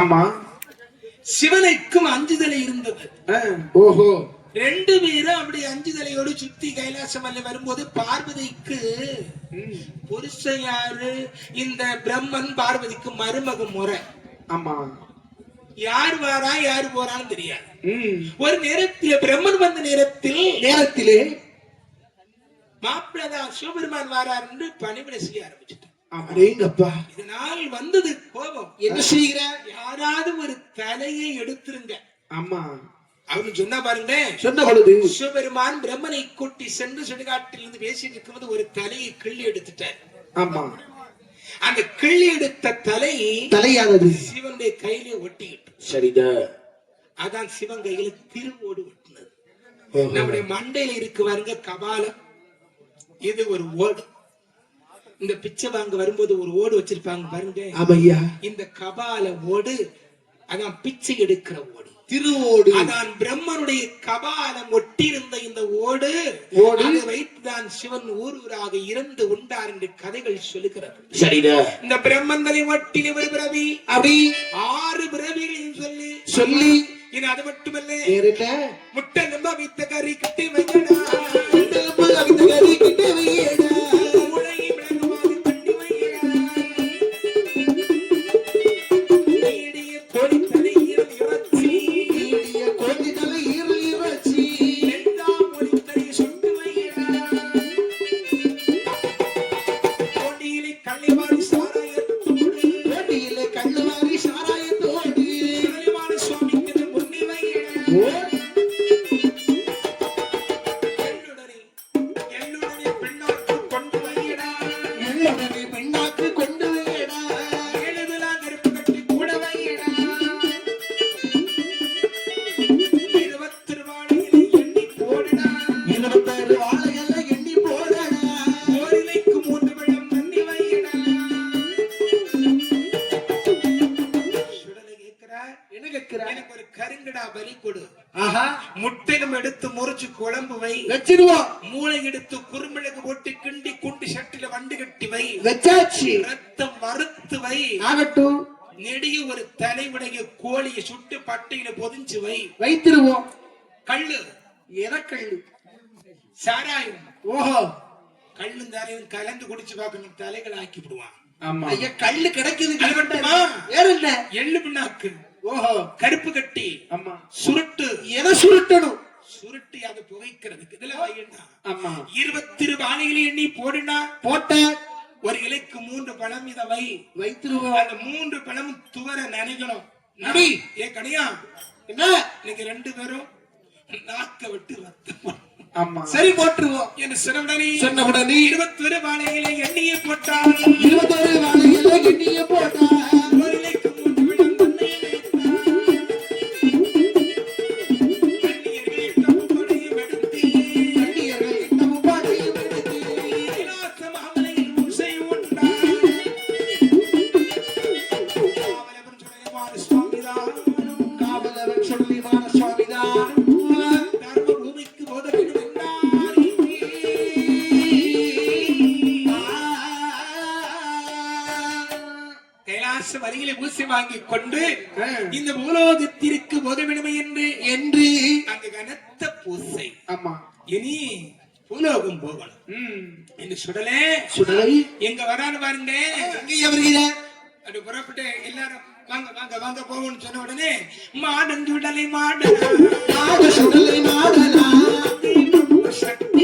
ஆமா. சிவனுக்கும் அஞ்சுதலை இருந்தது ஓஹோ. ரெண்டு பேரும் அப்படி அஞ்சுதலையோடு சுத்தி கைலாசமல்ல வரும்போது பார்வதிக்கு ம், புருஷன் யாரு இந்த பிரம்மன் பார்வதிக்கு மருமக முறை. ஆமா. யார் வாரா யார் போறான்னு தெரியாது. ஒரு நேரத்தில் பிரம்மன் வந்த நேரத்தில் நேரத்திலே மாப்பிள்ளதான் சிவபெருமான் வாரார் என்று பணிவிடை செய்ய ஆரம்பிச்சுட்டான் அடேங்கப்பா இதனால் வந்தது கோபம். என்ன செய்கிற? யாராவது ஒரு தலையை எடுத்துருங்க. ஆமா. அவனு சொன்னா பாருங்க சொன்ன பொழுது சிவபெருமான் பிரம்மனை கூட்டி சென்று சுடுகாட்டில் இருந்து பேசிட்டு இருக்கும்போது ஒரு தலையை கிள்ளி எடுத்துட்டார். ஆமா. அந்த கிள்ளி எடுத்த தலை தலையானது. சிவனுடைய கையிலே ஒட்டிக்கிட்டு. சரிதான் அதான் சிவன் கையில திருவோடு ஒட்டினது. நம்முடைய மண்டையில இருக்கு பாருங்க கபாலம். இது ஒரு ஓடு. இந்த பிச்சை வாங்க வரும்போது ஒரு ஓடு வச்சிருப்பாங்க பாருங்க. ஆமையா இந்த கபால ஓடு அதான் பிச்சை எடுக்கிற ஓடு. திருவோடு அதான் பிரம்மனுடைய கபாலம் ஒட்டியிருந்த இந்த ஓடு ஓடு. வைத்துதான் சிவன் ஊர் ஊராக இறந்து உண்டார் என்று கதைகள் சொல்லுகிறது. சரிதான் இந்த பிரம்மந்தலை ஒட்டின ஒரு பிறவி. அப்படி. ஆறு பிறவிகளையும் சொல்லி. சொல்லி. இது அது மட்டுமல்ல. முட்டை நம்ப வைத்த கறி கட்டி வைக்கடா எனக்கு ஒரு கருங்கடா பலி கொடு. ஆஹா. முட்டையும் எடுத்து முறிச்சு குழம்பு வை. வச்சிருவோம் மூளை எடுத்து குறுமிளகு போட்டு கிண்டி குண்டு சட்டில வண்டு கட்டி வை. வச்சாச்சு. ரத்தம் வறுத்து வை. ஆகட்டும். நெடிய ஒரு தலைவுடைய கோழியை சுட்டு பட்டையில பொதிஞ்சு வை. வைத்திருவோம். கள்ளு. எனக்கள்ளு சாராயம். ஓஹோ. கள்ளும் தாரையும் கலந்து குடிச்சு பார்க்கணும். தலைகளை ஆக்கி விடுவான் ஆமா. ஐயா கள்ளு கிடைக்குது எள்ளு பிண்ணாக்கு ஓஹோ. கருப்பு கட்டி. ஆமா. சுருட்டு. எதை சுருட்டணும் சுருட்டி அதை புகைக்கிறதுக்கு இதுல வையண்டா ஆமா. இருபத்தி இரு வாழைகளை எண்ணி போடுனா போட்ட ஒரு இலைக்கு மூன்று பழம் இத வை. வைத்திருவோம். அந்த மூன்று பழம் துவர நினைக்கணும் நடி. ஏ கனியா என்ன? இன்னைக்கு ரெண்டு பேரும் நாக்க விட்டு ரத்தம். ஆமா. சரி போட்டுருவோம். என்று சொன்னவுடனே சொன்ன உடனே இருபத்தி ஒரு வாழைகளை எண்ணியை போட்டால் வாங்கிக் கொண்டு இந்த பூலோகத்திற்கு உதவிடுமை என்று என்று அங்கு கனத்த பூசை. ஆமா. இனி பூலோகம் போகணும். என்று சுடலே. சுடலை. எங்க வரான்னு பாருங்க. எங்கே வருகிறார்? அப்படி புறப்பட்டு எல்லாரும் வாங்க வாங்க வாங்க போவோம்னு சொன்ன உடனே மாடன் சுடலை மாட நாட சுடலை நாடலாம் சக்தி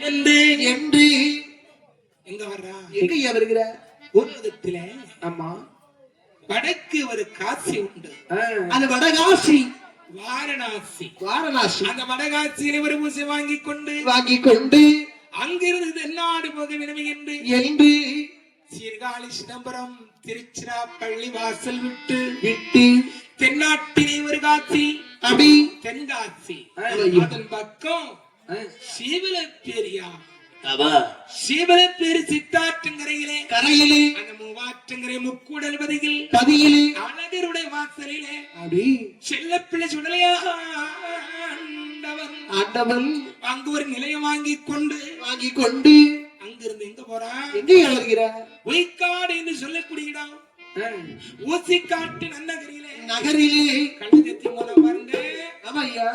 என்று என்று எங்க வர்றா? எங்கய்யா வருகிற? உலகத்திலே ஆமா. வடக்கு ஒரு காட்சி உண்டு. அது வடகாசி வாரணாசி. வாரணாசி. அந்த வடகாட்சியில ஒரு பூசை வாங்கி கொண்டு வாங்கிக் கொண்டு அங்கிருந்து தென்னாடு போக வேண்டும் என்று என்று சீர்காழி சிதம்பரம் திருச்சிராப்பள்ளி வாசல் விட்டு விட்டு தென்னாட்டிலே ஒரு காட்சி அப்படி தென்காட்சி ஐயோ. அதன் பக்கம் சீவல பேரியா அவா சீவலப்பேரி சித்தாற்றங்கரையிலே கரையிலே. அந்த மூவாற்றங்கரை முக்கூடல் பதியில் பதியிலே அழகருடைய வாசலிலே அப்படி. ஆண்டவன் அங்கு ஒரு நிலையம் வாங்கி கொண்டு அங்கிருந்து எங்க போறான் என்று சொல்லக்கூடிய இடம் ஊசிக்காட்டு நன்னகரியிலே நகரிலே. கள்ளச்சத்தி மூலம் பாருங்க ஆமா ஐயா?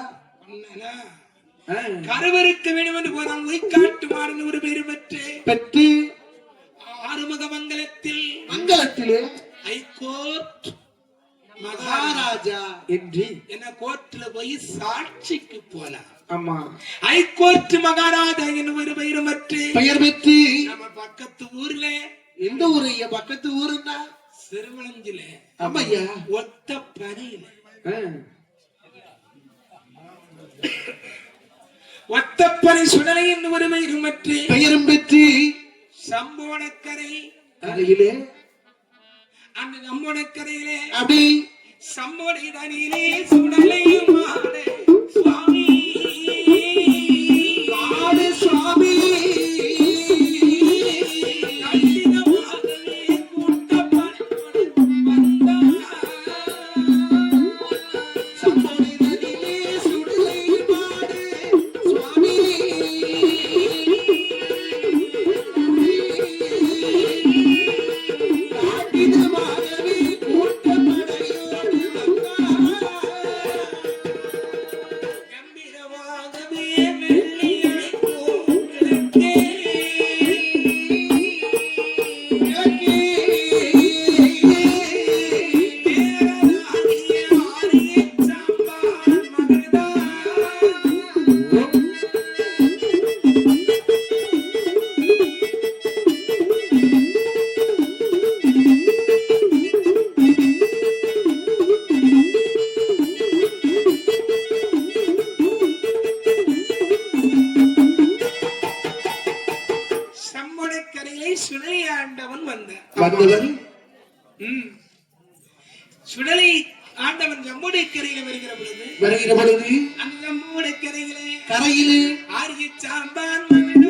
கருவறுக்க வேண்டும் என்று போறான் பொய்க்காட்டு மாறன் ஒரு பேரு பெற்று. பெற்று ஆறுமுக மங்கலத்தில் மங்களத்திலே ஹைகோர்ட் மகாராஜா என்று என்ன கோர்ட்ல போய் சாட்சிக்கு போலாம் ஆமா. ஹைகோர்ட் மகாராஜா என்று ஒரு பெயரு மற்று பெயர் பெற்று நம்ம பக்கத்து ஊர்ல எந்த ஊரு ஐயா? பக்கத்து ஊருன்னா? சிறுவளஞ்சில ஆமா ஐயா ஒத்த பனையில ஒத்தப்பனை சுடலை என்று ஒரு பெயரு மற்று பெயரும் பெற்று சம்போனக்கரை கரையிலே. அந்த நம்மோனக்கரையிலே அப்படி சம்போனை தனியிலே சுடலையும் ஆடே சுடலை ஆண்டவன் நம்முடைய கரையில வருகிற பொழுது வருகிற பொழுது அந்த நம்முடைய கரையிலே கரையிலே ஆரிய சாம்பான் மகன்